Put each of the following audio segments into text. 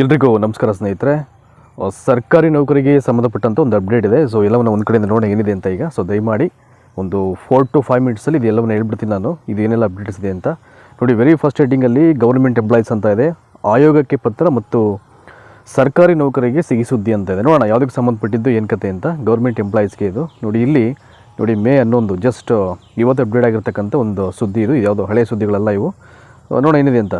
ಎಲ್ರಿಗೂ ನಮಸ್ಕಾರ ಸ್ನೇಹಿತರೆ. ಸರ್ಕಾರಿ ನೌಕರಿಗೆ ಸಂಬಂಧಪಟ್ಟಂಥ ಒಂದು ಅಪ್ಡೇಟ್ ಇದೆ. ಸೊ ಎಲ್ಲವನ್ನ ಒಂದು ಕಡೆಯಿಂದ ನೋಡೋಣ ಏನಿದೆ ಅಂತ ಈಗ. ಸೊ ದಯಮಾಡಿ ಒಂದು ಫೋರ್ ಟು ಫೈವ್ ಮಿನಿಟ್ಸಲ್ಲಿ ಇದು ಎಲ್ಲವನ್ನ ಹೇಳ್ಬಿಡ್ತೀನಿ ನಾನು. ಇದು ಏನೆಲ್ಲ ಅಪ್ಡೇಟ್ಸ್ ಇದೆ ಅಂತ. ನೋಡಿ ವೆರಿ ಫಸ್ಟ್ ಹೆಡ್ಡಿಂಗಲ್ಲಿ ಗೌರ್ಮೆಂಟ್ ಎಂಪ್ಲಾಯೀಸ್ ಅಂತ ಇದೆ. ಆಯೋಗಕ್ಕೆ ಪತ್ರ ಮತ್ತು ಸರ್ಕಾರಿ ನೌಕರಿಗೆ ಸಿಗಿ ಸುದ್ದಿ ಅಂತ ಇದೆ. ನೋಡೋಣ, ಯಾವುದಕ್ಕೆ ಸಂಬಂಧಪಟ್ಟಿದ್ದು, ಏನು ಕತೆ ಅಂತ. ಗೌರ್ಮೆಂಟ್ ಎಂಪ್ಲಾಯೀಸ್ಗೆ ಇದು. ನೋಡಿ, ಇಲ್ಲಿ, ನೋಡಿ ಮೇ ಹನ್ನೊಂದು ಜಸ್ಟ್ ಇವತ್ತು ಅಪ್ಡೇಟ್ ಆಗಿರ್ತಕ್ಕಂಥ ಒಂದು ಸುದ್ದಿ ಇದು. ಯಾವುದು ಹಳೆಯ ಸುದ್ದಿಗಳೆಲ್ಲ ಇವು. ನೋಡೋಣ ಏನಿದೆ ಅಂತ.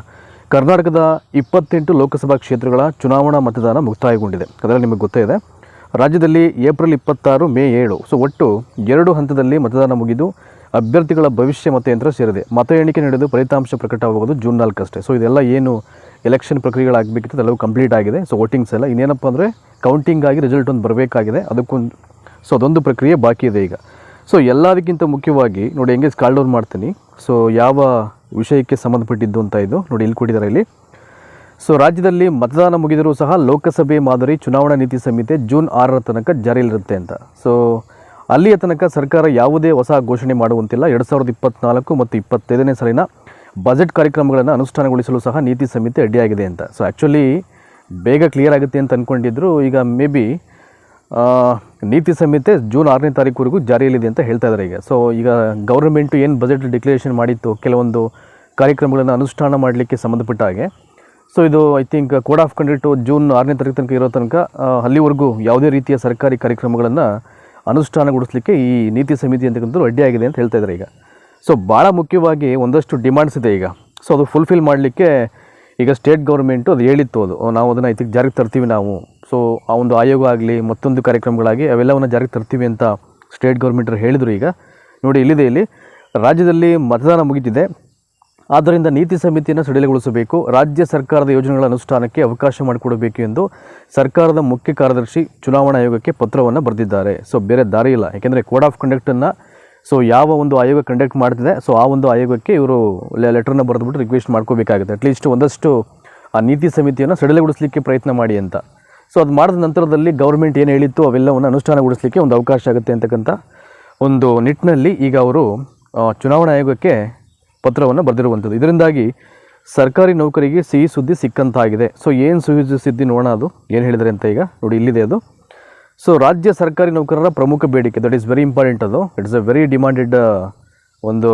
ಕರ್ನಾಟಕದ ಇಪ್ಪತ್ತೆಂಟು ಲೋಕಸಭಾ ಕ್ಷೇತ್ರಗಳ ಚುನಾವಣಾ ಮತದಾನ ಮುಕ್ತಾಯಗೊಂಡಿದೆ. ಅದರಲ್ಲಿ ನಿಮಗೆ ಗೊತ್ತೇ ಇದೆ. ರಾಜ್ಯದಲ್ಲಿ ಏಪ್ರಿಲ್ ಇಪ್ಪತ್ತಾರು, ಮೇ ಏಳು. ಸೊ, ಒಟ್ಟು ಎರಡು ಹಂತದಲ್ಲಿ ಮತದಾನ ಮುಗಿದು ಅಭ್ಯರ್ಥಿಗಳ ಭವಿಷ್ಯ ಮತಯಂತ್ರ ಸೇರಿದೆ. ಮತ ಎಣಿಕೆ ನಡೆದು ಫಲಿತಾಂಶ ಪ್ರಕಟವಾಗುವುದು ಜೂನ್ ನಾಲ್ಕಷ್ಟೇ. ಸೊ, ಇದೆಲ್ಲ ಏನು ಎಲೆಕ್ಷನ್ ಪ್ರಕ್ರಿಯೆಗಳಾಗಬೇಕಿತ್ತು ಅದೆಲ್ಲವೂ ಕಂಪ್ಲೀಟ್ ಆಗಿದೆ. ಸೊ, ವೋಟಿಂಗ್ಸ್ ಎಲ್ಲ ಇನ್ನೇನಪ್ಪ ಅಂದರೆ ಕೌಂಟಿಂಗ್ ಆಗಿ ರಿಸಲ್ಟ್ ಒಂದು ಬರಬೇಕಾಗಿದೆ. ಅದಕ್ಕೊಂದು ಸೊ, ಅದೊಂದು ಪ್ರಕ್ರಿಯೆ ಬಾಕಿ ಇದೆ ಈಗ. ಸೊ, ಎಲ್ಲದಕ್ಕಿಂತ ಮುಖ್ಯವಾಗಿ ನೋಡಿ, ಹೆಂಗೆ ಡೌನ್ ಮಾಡ್ತೀನಿ. ಸೊ, ಯಾವ ವಿಷಯಕ್ಕೆ ಸಂಬಂಧಪಟ್ಟಿದ್ದು ಅಂತ ಇದು. ನೋಡಿ, ಇಲ್ಲಿ ಕೊಟ್ಟಿದ್ದಾರೆ ಇಲ್ಲಿ. ಸೊ ರಾಜ್ಯದಲ್ಲಿ ಮತದಾನ ಮುಗಿದರೂ ಸಹ ಲೋಕಸಭೆ ಮಾದರಿ ಚುನಾವಣಾ ನೀತಿ ಸಂಹಿತೆ ಜೂನ್ ಆರರ ತನಕ ಜಾರಿಯಲ್ಲಿರುತ್ತೆ ಅಂತ. ಸೊ ಅಲ್ಲಿಯ ತನಕ ಸರ್ಕಾರ ಯಾವುದೇ ಹೊಸ ಘೋಷಣೆ ಮಾಡುವಂತಿಲ್ಲ. ಎರಡು ಸಾವಿರದ ಇಪ್ಪತ್ನಾಲ್ಕು ಮತ್ತು ಇಪ್ಪತ್ತೈದನೇ ಸಾಲಿನ ಬಜೆಟ್ ಕಾರ್ಯಕ್ರಮಗಳನ್ನು ಅನುಷ್ಠಾನಗೊಳಿಸಲು ಸಹ ನೀತಿ ಸಂಹಿತೆ ಅಡ್ಡಿಯಾಗಿದೆ ಅಂತ. ಸೊ ಆ್ಯಕ್ಚುಲಿ ಬೇಗ ಕ್ಲಿಯರ್ ಆಗುತ್ತೆ ಅಂತ ಅಂದ್ಕೊಂಡಿದ್ರು ಈಗ ಮೇ ಬಿ ನೀತಿ ಸಂಹಿತೆ ಜೂನ್ ಆರನೇ ತಾರೀಕುವರೆಗೂ ಜಾರಿಯಲ್ಲಿದೆ ಅಂತ ಹೇಳ್ತಾ ಇದ್ದಾರೆ ಈಗ. ಸೊ ಈಗ ಗೌರ್ಮೆಂಟು ಏನು ಬಜೆಟ್ ಡಿಕ್ಲರೇಷನ್ ಮಾಡಿತ್ತು, ಕೆಲವೊಂದು ಕಾರ್ಯಕ್ರಮಗಳನ್ನು ಅನುಷ್ಠಾನ ಮಾಡಲಿಕ್ಕೆ ಸಂಬಂಧಪಟ್ಟ ಹಾಗೆ. ಸೊ ಇದು I think code of conduct June ಆರನೇ ತಾರೀಕು ತನಕ ಇರೋ ತನಕ ಅಲ್ಲಿವರೆಗೂ ಯಾವುದೇ ರೀತಿಯ ಸರ್ಕಾರಿ ಕಾರ್ಯಕ್ರಮಗಳನ್ನು ಅನುಷ್ಠಾನಗೊಳಿಸಲಿಕ್ಕೆ ಈ ನೀತಿ ಸಮಿತಿ ಅಂತಕ್ಕಂಥದ್ದು ಅಡ್ಡಿಯಾಗಿದೆ ಅಂತ ಹೇಳ್ತಾ ಇದ್ದಾರೆ ಈಗ. ಸೊ ಭಾಳ ಮುಖ್ಯವಾಗಿ ಒಂದಷ್ಟು ಡಿಮಾಂಡ್ಸ್ ಇದೆ ಈಗ. ಸೊ ಅದು ಫುಲ್ಫಿಲ್ ಮಾಡಲಿಕ್ಕೆ ಈಗ ಸ್ಟೇಟ್ ಗೌರ್ಮೆಂಟು ಅದು ಹೇಳಿತ್ತು ಅದು. ನಾವು ಅದನ್ನು ಐತಿಗೆ ಜಾರಿಗೆ ತರ್ತೀವಿ ನಾವು. ಸೊ, ಆ ಒಂದು ಆಯೋಗ ಆಗಲಿ, ಮತ್ತೊಂದು ಕಾರ್ಯಕ್ರಮಗಳಾಗಿ ಅವೆಲ್ಲವನ್ನು ಜಾರಿಗೆ ತರ್ತೀವಿ ಅಂತ ಸ್ಟೇಟ್ ಗೌರ್ಮೆಂಟರು ಹೇಳಿದರು ಈಗ. ನೋಡಿ, ಇಲ್ಲಿದೆ ಇಲ್ಲಿ. ರಾಜ್ಯದಲ್ಲಿ ಮತದಾನ ಮುಗಿದಿದೆ. ಆದ್ದರಿಂದ ನೀತಿ ಸಮಿತಿಯನ್ನು ಸಡಿಲಗೊಳಿಸಬೇಕು. ರಾಜ್ಯ ಸರ್ಕಾರದ ಯೋಜನೆಗಳ ಅನುಷ್ಠಾನಕ್ಕೆ ಅವಕಾಶ ಮಾಡಿಕೊಡಬೇಕು ಎಂದು ಸರ್ಕಾರದ ಮುಖ್ಯ ಕಾರ್ಯದರ್ಶಿ ಚುನಾವಣಾ ಆಯೋಗಕ್ಕೆ ಪತ್ರವನ್ನು ಬರೆದಿದ್ದಾರೆ. ಸೊ, ಬೇರೆ ದಾರಿ ಇಲ್ಲ. ಏಕೆಂದರೆ ಕೋಡ್ ಆಫ್ ಕಂಡಕ್ಟನ್ನು ಸೊ, ಯಾವ ಒಂದು ಆಯೋಗ ಕಂಡಕ್ಟ್ ಮಾಡ್ತಿದೆ, ಸೊ, ಆ ಒಂದು ಆಯೋಗಕ್ಕೆ ಇವರು ಲೆಟರ್ನ ಬರೆದುಬಿಟ್ಟು ರಿಕ್ವೆಸ್ಟ್ ಮಾಡ್ಕೋಬೇಕಾಗುತ್ತೆ. ಅಟ್ಲೀಸ್ಟ್ ಒಂದಷ್ಟು ಆ ನೀತಿ ಸಮಿತಿಯನ್ನು ಸಡಿಲಗೊಳಿಸಲಿಕ್ಕೆ ಪ್ರಯತ್ನ ಮಾಡಿ ಅಂತ. ಸೊ ಅದು ಮಾಡಿದ ನಂತರದಲ್ಲಿ ಗೌರ್ಮೆಂಟ್ ಏನು ಹೇಳಿತ್ತು, ಅವೆಲ್ಲವನ್ನು ಅನುಷ್ಠಾನಗೊಳಿಸಲಿಕ್ಕೆ ಒಂದು ಅವಕಾಶ ಆಗುತ್ತೆ ಅಂತಕ್ಕಂಥ ಒಂದು ನಿಟ್ಟಿನಲ್ಲಿ ಈಗ ಅವರು ಚುನಾವಣಾ ಆಯೋಗಕ್ಕೆ ಪತ್ರವನ್ನು ಬರೆದಿರುವಂಥದ್ದು. ಇದರಿಂದಾಗಿ ಸರ್ಕಾರಿ ನೌಕರಿಗೆ ಸಿಹಿ ಸುದ್ದಿ ಸಿಕ್ಕಂತಾಗಿದೆ. ಸೊ ಏನು ಸಿಹಿ ಸುದ್ದಿ ನೋಡೋಣ ಅದು? ಏನು ಹೇಳಿದರೆ ಅಂತ ಈಗ? ನೋಡಿ, ಇಲ್ಲಿದೆ ಅದು. ಸೊ ರಾಜ್ಯ ಸರ್ಕಾರಿ ನೌಕರರ ಪ್ರಮುಖ ಬೇಡಿಕೆ ದಟ್ ಈಸ್ ವೆರಿ ಇಂಪಾರ್ಟೆಂಟ್ ಅದು. ಇಟ್ಸ್ ಎ ವೆರಿ ಡಿಮಾಂಡೆಡ್ ಒಂದು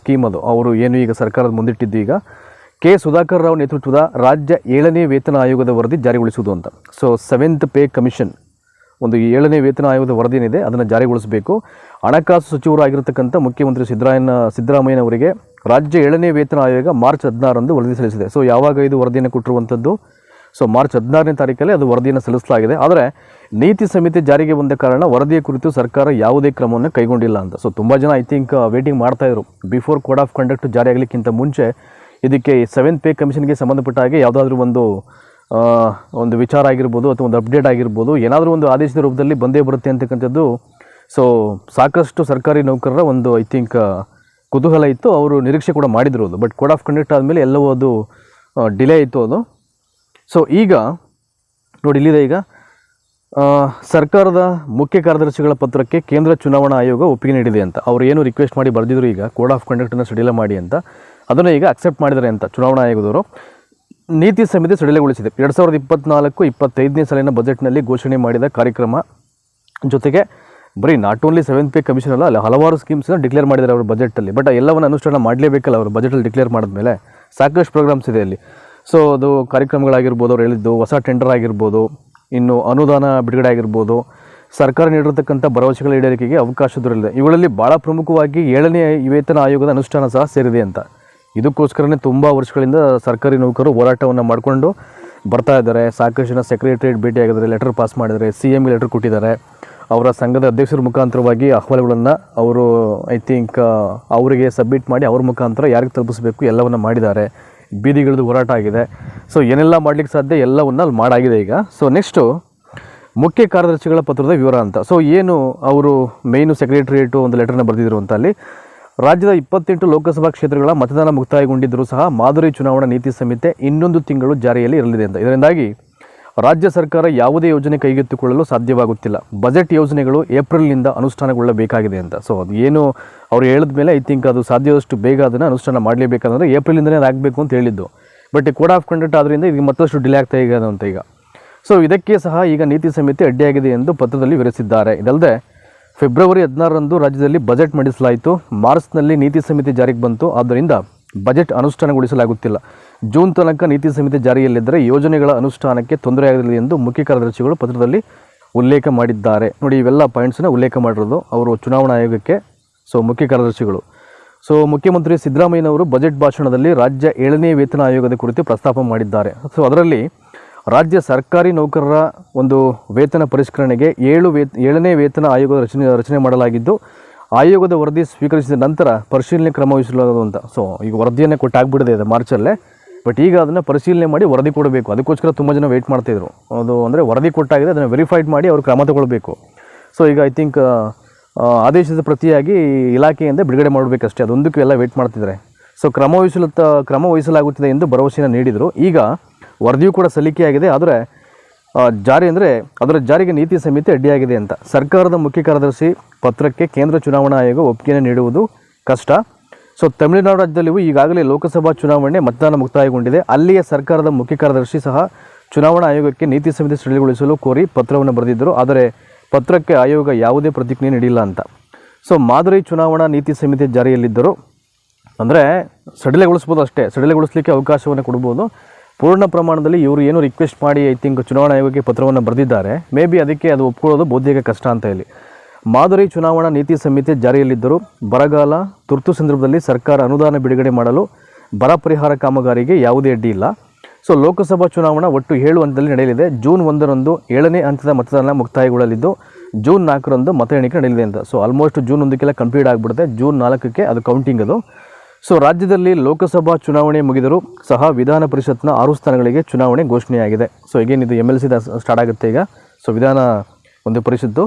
ಸ್ಕೀಮ್ ಅದು. ಅವರು ಏನು ಈಗ ಸರ್ಕಾರದ ಮುಂದಿಟ್ಟಿದ್ದು ಈಗ. ಕೆ ಸುಧಾಕರ್ ರಾವ್ ನೇತೃತ್ವದ ರಾಜ್ಯ ಏಳನೇ ವೇತನ ಆಯೋಗದ ವರದಿ ಜಾರಿಗೊಳಿಸುವುದು ಅಂತ. ಸೊ ಸೆವೆಂತ್ ಪೇ ಕಮಿಷನ್ ಒಂದು ಏಳನೇ ವೇತನ ಆಯೋಗದ ವರದಿ ಏನಿದೆ ಅದನ್ನು ಜಾರಿಗೊಳಿಸಬೇಕು. ಹಣಕಾಸು ಸಚಿವರಾಗಿರ್ತಕ್ಕಂಥ ಮುಖ್ಯಮಂತ್ರಿ ಸಿದ್ದರಾಮಯ್ಯ ಸಿದ್ದರಾಮಯ್ಯನವರಿಗೆ ರಾಜ್ಯ ಏಳನೇ ವೇತನ ಆಯೋಗ ಮಾರ್ಚ್ ಹದಿನಾರರಂದು ವರದಿ ಸಲ್ಲಿಸಿದೆ. ಸೊ ಯಾವಾಗ ಇದು ವರದಿಯನ್ನು ಕೊಟ್ಟಿರುವಂಥದ್ದು? ಸೊ ಮಾರ್ಚ್ ಹದಿನಾರನೇ ತಾರೀಕಲ್ಲಿ ಅದು ವರದಿಯನ್ನು ಸಲ್ಲಿಸಲಾಗಿದೆ. ಆದರೆ, ನೀತಿ ಸಮಿತಿ ಜಾರಿಗೆ ಬಂದ ಕಾರಣ ವರದಿಯ ಕುರಿತು ಸರ್ಕಾರ ಯಾವುದೇ ಕ್ರಮವನ್ನು ಕೈಗೊಂಡಿಲ್ಲ ಅಂತ. ಸೊ ತುಂಬ ಜನ ಐ ಥಿಂಕ್ ವೇಟಿಂಗ್ ಮಾಡ್ತಾಯಿದ್ರು ಬಿಫೋರ್ ಕೋಡ್ ಆಫ್ ಕಂಡಕ್ಟ್ ಜಾರಿ ಆಗಲಿಕ್ಕಿಂತ ಮುಂಚೆ ಇದಕ್ಕೆ ಸೆವೆಂತ್ ಪೇ ಕಮಿಷನ್ಗೆ ಸಂಬಂಧಪಟ್ಟ ಹಾಗೆ ಯಾವುದಾದ್ರೂ ಒಂದು ಒಂದು ವಿಚಾರ ಆಗಿರ್ಬೋದು ಅಥವಾ ಒಂದು ಅಪ್ಡೇಟ್ ಆಗಿರ್ಬೋದು, ಏನಾದರೂ ಒಂದು ಆದೇಶದ ರೂಪದಲ್ಲಿ ಬಂದೇ ಬರುತ್ತೆ ಅಂತಕ್ಕಂಥದ್ದು. ಸೊ ಸಾಕಷ್ಟು ಸರ್ಕಾರಿ ನೌಕರರ ಒಂದು ಐ ಥಿಂಕ್ ಕುತೂಹಲ ಇತ್ತು. ಅವರು ನಿರೀಕ್ಷೆ ಕೂಡ ಮಾಡಿದ್ರು ಅದು ಬಟ್ ಕೋಡ್ ಆಫ್ ಕಂಡಕ್ಟ್ ಆದಮೇಲೆ ಎಲ್ಲವೂ ಅದು ಡಿಲೇ ಇತ್ತು ಅದು. ಸೊ ಈಗ, ನೋಡಿ ಇಲ್ಲಿದೆ ಈಗ ಸರ್ಕಾರದ ಮುಖ್ಯ ಕಾರ್ಯದರ್ಶಿಗಳ ಪತ್ರಕ್ಕೆ ಕೇಂದ್ರ ಚುನಾವಣಾ ಆಯೋಗ ಒಪ್ಪಿಗೆ ನೀಡಿದೆ ಅಂತ. ಅವರು ಏನು ರಿಕ್ವೆಸ್ಟ್ ಮಾಡಿ ಬರೆದಿದ್ರು ಈಗ ಕೋಡ್ ಆಫ್ ಕಂಡಕ್ಟನ್ನು ಸಡಿಲ ಮಾಡಿ ಅಂತ. ಅದನ್ನು ಈಗ ಅಕ್ಸೆಪ್ಟ್ ಮಾಡಿದ್ದಾರೆ ಅಂತ ಚುನಾವಣಾ ಆಯೋಗದವರು. ನೀತಿ ಸಮಿತಿ ಸಡಿಲಗೊಳಿಸಿದೆ. ಎರಡು ಸಾವಿರದ ಇಪ್ಪತ್ನಾಲ್ಕು, ಇಪ್ಪತ್ತೈದನೇ ಸಾಲಿನ ಬಜೆಟ್ನಲ್ಲಿ ಘೋಷಣೆ ಮಾಡಿದ ಕಾರ್ಯಕ್ರಮ ಜೊತೆಗೆ ಬರೀ not only seventh pay commission ಅಲ್ಲ, ಅಲ್ಲಿ ಹಲವಾರು ಸ್ಕೀಮ್ಸ್ನ ಡಿಕ್ಲೇರ್ ಮಾಡಿದ್ದಾರೆ ಅವರು ಬಜೆಟಲ್ಲಿ ಬಟ್ ಎಲ್ಲವನ್ನು ಅನುಷ್ಠಾನ ಮಾಡಲೇಬೇಕಲ್ಲ ಅವರು ಬಜೆಟಲ್ಲಿ ಡಿಕ್ಲೇರ್ ಮಾಡಿದ್ಮೇಲೆ ಸಾಕಷ್ಟು ಪ್ರೋಗ್ರಾಮ್ಸ್ ಇದೆ ಅಲ್ಲಿ. ಸೊ ಅದು ಕಾರ್ಯಕ್ರಮಗಳಾಗಿರ್ಬೋದು, ಅವ್ರು ಹೇಳಿದ್ದು ಹೊಸ ಟೆಂಡರ್ ಆಗಿರ್ಬೋದು, ಇನ್ನು ಅನುದಾನ ಬಿಡುಗಡೆ ಆಗಿರ್ಬೋದು, ಸರ್ಕಾರ ನೀಡಿರತಕ್ಕಂಥ ಭರವಸೆಗಳ ಈಡೇರಿಕೆಗೆ ಅವಕಾಶ ದೊರೆಯಲಿದೆ. ಇವುಗಳಲ್ಲಿ ಭಾಳ ಪ್ರಮುಖವಾಗಿ ಏಳನೇ ವೇತನ ಆಯೋಗದ ಅನುಷ್ಠಾನ ಸಹ ಸೇರಿದೆ ಅಂತ. ಇದಕ್ಕೋಸ್ಕರನೇ ತುಂಬ ವರ್ಷಗಳಿಂದ ಸರ್ಕಾರಿ ನೌಕರರು ಹೋರಾಟವನ್ನು ಮಾಡಿಕೊಂಡು ಬರ್ತಾ ಇದ್ದಾರೆ. ಸಾಕಷ್ಟು ಜನ ಸೆಕ್ರೆಟರಿಯೇಟ್ ಭೇಟಿಯಾಗಿದ್ದಾರೆ ಲೆಟರ್ ಪಾಸ್ ಮಾಡಿದ್ದಾರೆ, ಸಿ ಎಮ್ಗೆ ಲೆಟರ್ ಕೊಟ್ಟಿದ್ದಾರೆ. ಅವರ ಸಂಘದ ಅಧ್ಯಕ್ಷರ ಮುಖಾಂತರವಾಗಿ ಅಹವಾಲುಗಳನ್ನು ಅವರು ಐ ಥಿಂಕ್ ಅವರಿಗೆ ಸಬ್ಮಿಟ್ ಮಾಡಿ ಅವ್ರ ಮುಖಾಂತರ ಯಾರಿಗೆ ತಲುಪಿಸಬೇಕು ಎಲ್ಲವನ್ನು ಮಾಡಿದ್ದಾರೆ. ಬೀದಿಗಳದ್ದು ಹೋರಾಟ ಆಗಿದೆ. ಸೊ ಏನೆಲ್ಲ ಮಾಡ್ಲಿಕ್ಕೆ ಸಾಧ್ಯ ಎಲ್ಲವನ್ನ ಅಲ್ಲಿ ಮಾಡಾಗಿದೆ ಈಗ. ಸೊ ನೆಕ್ಸ್ಟು ಮುಖ್ಯ ಕಾರ್ಯದರ್ಶಿಗಳ ಪತ್ರದ ವಿವರ ಅಂತ. ಸೊ ಏನು ಅವರು ಮೇಯ್ನು ಸೆಕ್ರೆಟ್ರಿಯೇಟು ಒಂದು ಲೆಟರ್ನ ಬರೆದಿದ್ರು ಅಂತ ಅಲ್ಲಿ? ರಾಜ್ಯದ ಇಪ್ಪತ್ತೆಂಟು ಲೋಕಸಭಾ ಕ್ಷೇತ್ರಗಳ ಮತದಾನ ಮುಕ್ತಾಯಗೊಂಡಿದ್ದರೂ ಸಹ ಮಾದರಿ ಚುನಾವಣಾ ನೀತಿ ಸಂಹಿತೆ ಇನ್ನೊಂದು ತಿಂಗಳು ಜಾರಿಯಲ್ಲಿ ಇರಲಿದೆ ಅಂತ. ಇದರಿಂದಾಗಿ ರಾಜ್ಯ ಸರ್ಕಾರ ಯಾವುದೇ ಯೋಜನೆ ಕೈಗೆತ್ತಿಕೊಳ್ಳಲು ಸಾಧ್ಯವಾಗುತ್ತಿಲ್ಲ. ಬಜೆಟ್ ಯೋಜನೆಗಳು ಏಪ್ರಿಲ್ನಿಂದ ಅನುಷ್ಠಾನಗೊಳ್ಳಬೇಕಾಗಿದೆ ಅಂತ. ಸೊ ಅದು ಏನು ಅವ್ರು ಹೇಳಿದ ಮೇಲೆ ಐ ಥಿಂಕ್ ಅದು ಸಾಧ್ಯವಷ್ಟು ಬೇಗ ಅದನ್ನು ಅನುಷ್ಠಾನ ಮಾಡಲೇಬೇಕಂದ್ರೆ ಏಪ್ರಿಲಿಂದನೇ ಅದು ಆಗಬೇಕು ಅಂತ ಹೇಳಿದ್ದು. ಬಟ್ ಕೋಡ್ ಆಫ್ ಕಂಡಕ್ಟ್ ಆದ್ದರಿಂದ ಈಗ ಮತ್ತಷ್ಟು ಡಿಲೇ ಆಗ್ತಾ ಇದೆ ಅಂತ ಈಗ. ಸೊ ಇದಕ್ಕೆ ಸಹ ಈಗ ನೀತಿ ಸಮಿತಿ ಅಡ್ಡಿಯಾಗಿದೆ ಎಂದು ಪತ್ರದಲ್ಲಿ ವಿವರಿಸಿದ್ದಾರೆ. ಇದಲ್ಲದೆ ಫೆಬ್ರವರಿ ಹದಿನಾರರಂದು ರಾಜ್ಯದಲ್ಲಿ ಬಜೆಟ್ ಮಂಡಿಸಲಾಯಿತು. ಮಾರ್ಚ್ನಲ್ಲಿ ನೀತಿ ಸಮಿತಿ ಜಾರಿಗೆ ಬಂತು. ಆದ್ದರಿಂದ ಬಜೆಟ್ ಅನುಷ್ಠಾನಗೊಳಿಸಲಾಗುತ್ತಿಲ್ಲ. ಜೂನ್ ತನಕ ನೀತಿ ಸಮಿತಿ ಜಾರಿಯಲ್ಲಿದ್ದರೆ ಯೋಜನೆಗಳ ಅನುಷ್ಠಾನಕ್ಕೆ ತೊಂದರೆಯಾಗಲಿದೆ ಎಂದು ಮುಖ್ಯ ಕಾರ್ಯದರ್ಶಿಗಳು ಪತ್ರದಲ್ಲಿ ಉಲ್ಲೇಖ ಮಾಡಿದ್ದಾರೆ. ನೋಡಿ, ಇವೆಲ್ಲ ಪಾಯಿಂಟ್ಸನ್ನು ಉಲ್ಲೇಖ ಮಾಡಿರೋದು ಅವರು ಚುನಾವಣಾ ಆಯೋಗಕ್ಕೆ, ಸೊ ಮುಖ್ಯ ಕಾರ್ಯದರ್ಶಿಗಳು. ಸೊ ಮುಖ್ಯಮಂತ್ರಿ ಸಿದ್ದರಾಮಯ್ಯನವರು ಬಜೆಟ್ ಭಾಷಣದಲ್ಲಿ ರಾಜ್ಯ ಏಳನೇ ವೇತನ ಆಯೋಗದ ಕುರಿತು ಪ್ರಸ್ತಾಪ ಮಾಡಿದ್ದಾರೆ. ಸೊ ಅದರಲ್ಲಿ ರಾಜ್ಯ ಸರ್ಕಾರಿ ನೌಕರರ ಒಂದು ವೇತನ ಪರಿಷ್ಕರಣೆಗೆ ಏಳು ವೇತ, ಏಳನೇ ವೇತನ ಆಯೋಗದ ರಚನೆ ರಚನೆ ಮಾಡಲಾಗಿದ್ದು, ಆಯೋಗದ ವರದಿ ಸ್ವೀಕರಿಸಿದ ನಂತರ ಪರಿಶೀಲನೆ ಕ್ರಮ ಅಂತ ಸೊ ಈಗ ವರದಿಯನ್ನೇ ಕೊಟ್ಟಾಗ್ಬಿಡಿದೆ ಅದು ಮಾರ್ಚಲ್ಲೇ. ಬಟ್ ಈಗ ಅದನ್ನು ಪರಿಶೀಲನೆ ಮಾಡಿ ವರದಿ ಕೊಡಬೇಕು. ಅದಕ್ಕೋಸ್ಕರ ತುಂಬ ಜನ ವೆಯ್ಟ್ ಮಾಡ್ತಾಯಿದ್ರು ಅದು ಅಂದರೆ ವರದಿ ಕೊಟ್ಟಾಗಿದೆ, ಅದನ್ನು ವೆರಿಫೈಡ್ ಮಾಡಿ ಅವರು ಕ್ರಮ ತಗೊಳ್ಬೇಕು. ಸೊ ಈಗ ಐ ಥಿಂಕ್ ಆದೇಶದ ಪ್ರತಿಯಾಗಿ ಇಲಾಖೆಯಿಂದ ಬಿಡುಗಡೆ ಮಾಡಬೇಕಷ್ಟೇ. ಅದೊಂದಕ್ಕೂ ಎಲ್ಲ ವೆಯ್ಟ್ ಮಾಡ್ತಿದ್ದಾರೆ. ಸೊ ಕ್ರಮ ವಹಿಸಲುತ್ತ, ಕ್ರಮ ವಹಿಸಲಾಗುತ್ತದೆ ಎಂದು ಭರವಸೆಯನ್ನು ನೀಡಿದರು. ಈಗ ವರದಿಯೂ ಕೂಡ ಸಲ್ಲಿಕೆಯಾಗಿದೆ ಆದರೆ ಜಾರಿ ಅಂದರೆ ಅದರ ಜಾರಿಗೆ ನೀತಿ ಸಮಿತಿ ಅಡ್ಡಿಯಾಗಿದೆ ಅಂತ. ಸರ್ಕಾರದ ಮುಖ್ಯ ಕಾರ್ಯದರ್ಶಿ ಪತ್ರಕ್ಕೆ ಕೇಂದ್ರ ಚುನಾವಣಾ ಆಯೋಗ ಒಪ್ಪಿಗೆ ನೀಡುವುದು ಕಷ್ಟ. ಸೊ ತಮಿಳುನಾಡು ರಾಜ್ಯದಲ್ಲಿಯೂ ಈಗಾಗಲೇ ಲೋಕಸಭಾ ಚುನಾವಣೆ ಮತದಾನ ಮುಕ್ತಾಯಗೊಂಡಿದೆ. ಅಲ್ಲಿಯ ಸರ್ಕಾರದ ಮುಖ್ಯ ಕಾರ್ಯದರ್ಶಿ ಸಹ ಚುನಾವಣಾ ಆಯೋಗಕ್ಕೆ ನೀತಿ ಸಮಿತಿ ಸಡಿಲಗೊಳಿಸಲು ಕೋರಿ ಪತ್ರವನ್ನು ಬರೆದಿದ್ದರು. ಆದರೆ, ಪತ್ರಕ್ಕೆ ಆಯೋಗ ಯಾವುದೇ ಪ್ರತಿಕ್ರಿಯೆ ನೀಡಿಲ್ಲ ಅಂತ. ಸೊ ಮಾದರಿ ಚುನಾವಣಾ ನೀತಿ ಸಮಿತಿ ಜಾರಿಯಲ್ಲಿದ್ದರು, ಅಂದರೆ ಸಡಿಲಗೊಳಿಸ್ಬೋದು ಅಷ್ಟೇ. ಸಡಿಲಗೊಳಿಸಲಿಕ್ಕೆ ಅವಕಾಶವನ್ನು ಕೊಡ್ಬೋದು. ಪೂರ್ಣ ಪ್ರಮಾಣದಲ್ಲಿ ಇವರು ಏನು ರಿಕ್ವೆಸ್ಟ್ ಮಾಡಿ ಐ ಥಿಂಕ್ ಚುನಾವಣಾ ಆಯೋಗಕ್ಕೆ ಪತ್ರವನ್ನು ಬರೆದಿದ್ದಾರೆ. ಮೇ ಬಿ ಅದಕ್ಕೆ ಅದು ಒಪ್ಕೊಳ್ಳೋದು ಬಹುತೇಕ ಕಷ್ಟ ಅಂತ ಹೇಳಿ. ಮಾದರಿ ಚುನಾವಣಾ ನೀತಿ ಸಂಹಿತೆ ಜಾರಿಯಲ್ಲಿದ್ದರೂ ಬರಗಾಲ, ತುರ್ತು ಸಂದರ್ಭದಲ್ಲಿ ಸರ್ಕಾರ ಅನುದಾನ ಬಿಡುಗಡೆ ಮಾಡಲು ಬರ ಪರಿಹಾರ ಕಾಮಗಾರಿಗೆ ಯಾವುದೇ ಅಡ್ಡಿ ಇಲ್ಲ. ಸೊ ಲೋಕಸಭಾ ಚುನಾವಣಾ ಒಟ್ಟು ಏಳು ಹಂತದಲ್ಲಿ ನಡೆಯಲಿದೆ. ಜೂನ್ ಒಂದರಂದು ಏಳನೇ ಹಂತದ ಮತದಾನ ಮುಕ್ತಾಯಗೊಳ್ಳಲಿದ್ದು, ಜೂನ್ ನಾಲ್ಕರಂದು ಮತ ಎಣಿಕೆ ನಡೆಯಲಿದೆ ಅಂತ. ಸೊ ಆಲ್ಮೋಸ್ಟ್ ಜೂನ್ ಒಂದಕ್ಕೆಲ್ಲ ಕಂಪ್ಲೀಟ್ ಆಗಿಬಿಡುತ್ತೆ. ಜೂನ್ ನಾಲ್ಕಕ್ಕೆ ಅದು ಕೌಂಟಿಂಗ್ ಅದು. ಸೊ ರಾಜ್ಯದಲ್ಲಿ ಲೋಕಸಭಾ ಚುನಾವಣೆ ಮುಗಿದರೂ ಸಹ ವಿಧಾನ ಪರಿಷತ್ನ ಆರು ಸ್ಥಾನಗಳಿಗೆ ಚುನಾವಣೆ ಘೋಷಣೆಯಾಗಿದೆ. ಸೊ ಈಗೇನು ಇದು ಎಂ ಎಲ್ ಸಿ ಸ್ಟಾರ್ಟ್ ಆಗುತ್ತೆ ಈಗ. ಸೊ ವಿಧಾನ ಒಂದು ಪರಿಷತ್ತು.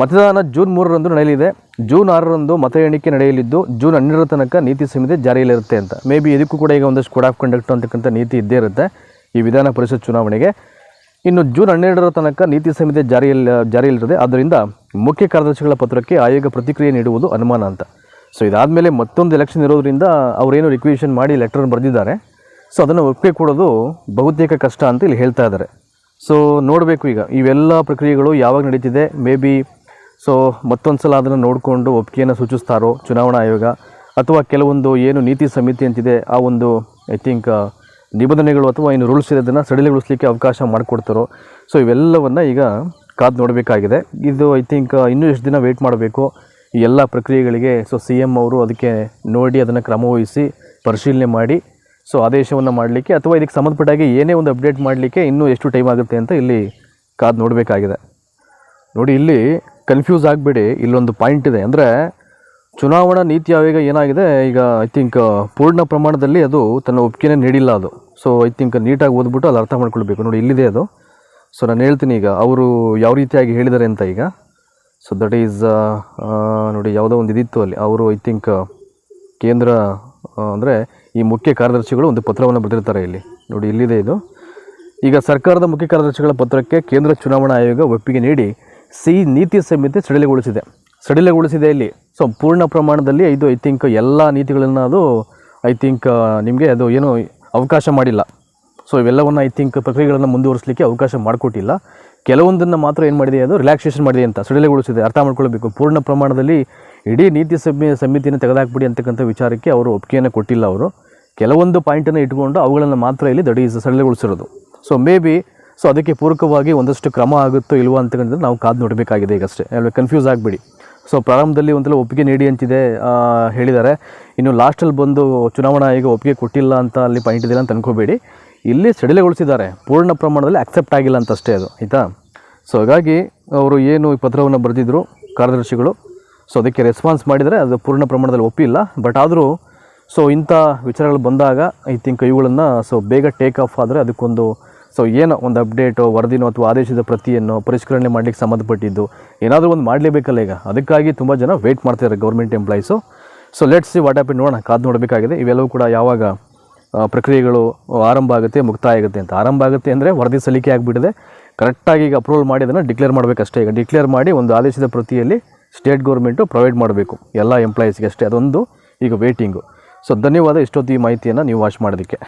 ಮತದಾನ ಜೂನ್ ಮೂರರಂದು ನಡೆಯಲಿದೆ. ಜೂನ್ ಆರರಂದು ಮತ ಎಣಿಕೆ ನಡೆಯಲಿದ್ದು, ಜೂನ್ ಹನ್ನೆರಡರ ತನಕ ನೀತಿ ಸಂಹಿತೆ ಜಾರಿಯಲ್ಲಿರುತ್ತೆ ಅಂತ. ಮೇ ಬಿ ಇದಕ್ಕೂ ಕೂಡ ಈಗ ಒಂದಷ್ಟು ಕೋಡ್ ಆಫ್ ಕಂಡಕ್ಟ್ ಅಂತಕ್ಕಂಥ ನೀತಿ ಇದ್ದೇ ಇರುತ್ತೆ ಈ ವಿಧಾನ ಪರಿಷತ್ ಚುನಾವಣೆಗೆ. ಇನ್ನು ಜೂನ್ ಹನ್ನೆರಡರ ತನಕ ನೀತಿ ಸಂಹಿತೆ ಜಾರಿಯಲ್ಲಿ ಜಾರಿಯಲ್ಲಿರುತ್ತದೆ ಆದ್ದರಿಂದ ಮುಖ್ಯ ಕಾರ್ಯದರ್ಶಿಗಳ ಪತ್ರಕ್ಕೆ ಆಯೋಗ ಪ್ರತಿಕ್ರಿಯೆ ನೀಡುವುದು ಅನುಮಾನ ಅಂತ. ಸೊ ಇದಾದಮೇಲೆ ಮತ್ತೊಂದು ಎಲೆಕ್ಷನ್ ಇರೋದ್ರಿಂದ ಅವರೇನು ರಿಕ್ವಿಷನ್ ಮಾಡಿ ಲೆಟರ್ ಬರೆದಿದ್ದಾರೆ. ಸೊ ಅದನ್ನು ಒಪ್ಪಿಗೆ ಕೊಡೋದು ಬಹುತೇಕ ಕಷ್ಟ ಅಂತ ಇಲ್ಲಿ ಹೇಳ್ತಾ ಇದ್ದಾರೆ. ಸೊ ನೋಡಬೇಕು ಈಗ. ಇವೆಲ್ಲ ಪ್ರಕ್ರಿಯೆಗಳು ಯಾವಾಗ ನಡೀತಿದೆ? ಮೇ ಬಿ ಸೊ ಮತ್ತೊಂದು ಸಲ ಅದನ್ನು ನೋಡಿಕೊಂಡು ಒಪ್ಪಿಗೆಯನ್ನು ಸೂಚಿಸ್ತಾರೋ ಚುನಾವಣಾ ಆಯೋಗ? ಅಥವಾ ಕೆಲವೊಂದು ಏನು ನೀತಿ ಸಮಿತಿ ಅಂತಿದೆ, ಆ ಒಂದು ಐ ಥಿಂಕ್ ನಿಬಂಧನೆಗಳು ಅಥವಾ ಏನು ರೂಲ್ಸ್ ಇರೋದನ್ನು ಸಡಿಲಗೊಳಿಸ್ಲಿಕ್ಕೆ ಅವಕಾಶ ಮಾಡಿಕೊಡ್ತಾರೋ? ಸೊ ಇವೆಲ್ಲವನ್ನು ಈಗ ಕಾದು ನೋಡಬೇಕಾಗಿದೆ. ಇದು ಐ ಥಿಂಕ್ ಇನ್ನೂ ಎಷ್ಟು ದಿನ ವೆಯ್ಟ್ ಮಾಡಬೇಕು? ಈ ಎಲ್ಲ ಪ್ರಕ್ರಿಯೆಗಳಿಗೆ ಸೊ ಸಿ ಎಂ ಅವರು ಅದಕ್ಕೆ ನೋಡಿ ಅದನ್ನು ಕ್ರಮವಹಿಸಿ ಪರಿಶೀಲನೆ ಮಾಡಿ ಸೊ ಆದೇಶವನ್ನು ಮಾಡಲಿಕ್ಕೆ ಅಥವಾ ಇದಕ್ಕೆ ಸಂಬಂಧಪಟ್ಟಾಗಿ ಏನೇ ಒಂದು ಅಪ್ಡೇಟ್ ಮಾಡಲಿಕ್ಕೆ ಇನ್ನೂ ಎಷ್ಟು ಟೈಮ್ ಆಗುತ್ತೆ ಅಂತ ಇಲ್ಲಿ ಕಾದು ನೋಡಬೇಕಾಗಿದೆ. ನೋಡಿ ಇಲ್ಲಿ ಕನ್ಫ್ಯೂಸ್ ಆಗಬೇಡಿ, ಇಲ್ಲೊಂದು ಪಾಯಿಂಟ್ ಇದೆ. ಅಂದರೆ ಚುನಾವಣಾ ನೀತಿ ಆಯೋಗ ಏನಾಗಿದೆ, ಈಗ ಐ ಥಿಂಕ್ ಪೂರ್ಣ ಪ್ರಮಾಣದಲ್ಲಿ ಅದು ತನ್ನ ಒಪ್ಪಿಗೆನೇ ನೀಡಿಲ್ಲ ಅದು. ಸೊ ಐ ಥಿಂಕ್ ನೀಟಾಗಿ ಓದ್ಬಿಟ್ಟು ಅಲ್ಲಿ ಅರ್ಥ ಮಾಡ್ಕೊಳ್ಬೇಕು. ನೋಡಿ ಇಲ್ಲಿದೆ ಅದು. ಸೊ ನಾನು ಹೇಳ್ತೀನಿ ಈಗ, ಅವರು ಯಾವ ರೀತಿಯಾಗಿ ಹೇಳಿದ್ದಾರೆ ಅಂತ ಈಗ. ಸೊ ದಟ್ ಈಸ್ ನೋಡಿ ಯಾವುದೋ ಒಂದು ಇದಿತ್ತು ಅಲ್ಲಿ. ಅವರು ಐ ಥಿಂಕ್ ಕೇಂದ್ರ ಅಂದರೆ ಈ ಮುಖ್ಯ ಕಾರ್ಯದರ್ಶಿಗಳು ಒಂದು ಪತ್ರವನ್ನು ಬರೆದಿರ್ತಾರೆ ಇಲ್ಲಿ. ನೋಡಿ, ಇಲ್ಲಿದೆ ಇದು. ಈಗ ಸರ್ಕಾರದ ಮುಖ್ಯ ಕಾರ್ಯದರ್ಶಿಗಳ ಪತ್ರಕ್ಕೆ ಕೇಂದ್ರ ಚುನಾವಣಾ ಆಯೋಗ ಒಪ್ಪಿಗೆ ನೀಡಿ ಸಿ ನೀತಿ ಸಂಹಿತೆ ಸಡಿಲಗೊಳಿಸಿದೆ. ಸಡಿಲಗೊಳಿಸಿದೆ ಇಲ್ಲಿ. ಸೊ ಪೂರ್ಣ ಪ್ರಮಾಣದಲ್ಲಿ ಇದು ಐ ಥಿಂಕ್ ಎಲ್ಲ ನೀತಿಗಳನ್ನು ಅದು ಐ ಥಿಂಕ್ ನಿಮಗೆ ಅದು ಏನು ಅವಕಾಶ ಮಾಡಿಲ್ಲ. ಸೊ ಇವೆಲ್ಲವನ್ನು ಐ ಥಿಂಕ್ ಪ್ರಕ್ರಿಯೆಗಳನ್ನು ಮುಂದುವರಿಸಲಿಕ್ಕೆ ಅವಕಾಶ ಮಾಡಿಕೊಟ್ಟಿಲ್ಲ. ಕೆಲವೊಂದನ್ನು ಮಾತ್ರ ಏನು ಮಾಡಿದೆ? ಅದು ರಿಲ್ಯಾಕ್ಸೇಷನ್ ಮಾಡಿದೆ ಅಂತ ಸಡಿಲಗೊಳಿಸಿದೆ ಅರ್ಥ ಮಾಡ್ಕೊಳ್ಬೇಕು. ಪೂರ್ಣ ಪ್ರಮಾಣದಲ್ಲಿ ಇಡೀ ನೀತಿ ಸಭೆ ಸಮಿತಿಯನ್ನು ತೆಗೆದಾಕ್ಬಿಡಿ ಅಂತಕ್ಕಂಥ ವಿಚಾರಕ್ಕೆ ಅವರು ಒಪ್ಪಿಗೆಯನ್ನು ಕೊಟ್ಟಿಲ್ಲ ಅವರು. ಕೆಲವೊಂದು ಪಾಯಿಂಟನ್ನು ಇಟ್ಕೊಂಡು ಅವುಗಳನ್ನು ಮಾತ್ರ ಇಲ್ಲಿ ದಡಿ ಸಡಿಲಗೊಳಿಸಿರೋದು. ಸೊ ಮೇ ಬಿ ಸೊ ಅದಕ್ಕೆ ಪೂರಕವಾಗಿ ಒಂದಷ್ಟು ಕ್ರಮ ಆಗುತ್ತೋ ಇಲ್ವೋ ಅಂತಕ್ಕಂಥದ್ದು ನಾವು ಕಾದು ನೋಡಬೇಕಾಗಿದೆ ಈಗಷ್ಟೇ. ಅಲ್ಲಿ ಕನ್ಫ್ಯೂಸ್ ಆಗಬೇಡಿ. ಸೊ ಪ್ರಾರಂಭದಲ್ಲಿ ಒಂದ್ಸಲ ಒಪ್ಪಿಗೆ ನೀಡಿ ಅಂತಿದೆ ಹೇಳಿದ್ದಾರೆ. ಇನ್ನು ಲಾಸ್ಟಲ್ಲಿ ಬಂದು ಚುನಾವಣಾ ಆಯೋಗ ಒಪ್ಪಿಗೆ ಕೊಟ್ಟಿಲ್ಲ ಅಂತ ಅಲ್ಲಿ ಪಾಯಿಂಟ್ ಇದೆಯಲ್ಲ ಅಂತ ಅನ್ಕೋಬೇಡಿ. ಇಲ್ಲಿ ಸಡಿಲಗೊಳಿಸಿದ್ದಾರೆ. ಪೂರ್ಣ ಪ್ರಮಾಣದಲ್ಲಿ ಅಕ್ಸೆಪ್ಟ್ ಆಗಿಲ್ಲ ಅಂತ ಅಷ್ಟೇ ಅದು, ಆಯಿತಾ? ಸೊ ಹಾಗಾಗಿ ಅವರು ಏನು ಈ ಪತ್ರವನ್ನು ಬರೆದಿದ್ರು, ಕಾರ್ಯದರ್ಶಿಗಳು ಸೊ ಅದಕ್ಕೆ ರೆಸ್ಪಾನ್ಸ್ ಮಾಡಿದರೆ ಅದು ಪೂರ್ಣ ಪ್ರಮಾಣದಲ್ಲಿ ಒಪ್ಪಿಲ್ಲ. ಬಟ್ ಆದರೂ ಸೊ ಇಂಥ ವಿಚಾರಗಳು ಬಂದಾಗ ಐ ಥಿಂಕ್ ಇವುಗಳನ್ನು ಸೊ ಬೇಗ ಟೇಕ್ ಆಫ್ ಆದರೆ ಅದಕ್ಕೊಂದು ಸೊ ಏನೋ ಒಂದು ಅಪ್ಡೇಟು ವರದಿನೋ ಅಥವಾ ಆದೇಶದ ಪ್ರತಿಯನ್ನು ಪರಿಷ್ಕರಣೆ ಮಾಡಲಿಕ್ಕೆ ಸಂಬಂಧಪಟ್ಟಿದ್ದು, ಏನಾದರೂ ಒಂದು ಮಾಡಲೇಬೇಕಲ್ಲ ಈಗ? ಅದಕ್ಕಾಗಿ ತುಂಬ ಜನ ವೆಯ್ಟ್ ಮಾಡ್ತಿದ್ದಾರೆ government employees so let's see what app ನೋಡೋಣ, ಕಾದು ನೋಡಬೇಕಾಗಿದೆ. ಇವೆಲ್ಲವೂ ಕೂಡ ಯಾವಾಗ ಪ್ರಕ್ರಿಯೆಗಳು ಆರಂಭ ಆಗುತ್ತೆ ಮುಕ್ತಾಯ ಆಗುತ್ತೆ ಅಂತ. ಆರಂಭ ಆಗುತ್ತೆ ಅಂದರೆ ವರದಿ ಸಲ್ಲಿಕೆ ಆಗಿಬಿಟ್ಟಿದೆ. ಕರೆಕ್ಟಾಗಿ ಈಗ ಅಪ್ರೂವಲ್ ಮಾಡಿ ಅದನ್ನು ಡಿಕ್ಲೇರ್ ಮಾಡಬೇಕಷ್ಟೇ. ಈಗ ಡಿಕ್ಲೇರ್ ಮಾಡಿ ಒಂದು ಆದೇಶದ ಪ್ರತಿಯಲ್ಲಿ ಸ್ಟೇಟ್ ಗೌರ್ಮೆಂಟು ಪ್ರೊವೈಡ್ ಮಾಡಬೇಕು. ಎಲ್ಲ ಎಂಪ್ಲಾಯೀಸ್ಗೆ ಅಷ್ಟೇ. ಅದೊಂದು ಈಗ ವೇಟಿಂಗು ಸೊ ಧನ್ಯವಾದ. ಇಷ್ಟೊತ್ತು ಈ ಮಾಹಿತಿಯನ್ನು ನೀವು ವಾಚ್ ಮಾಡೋದಕ್ಕೆ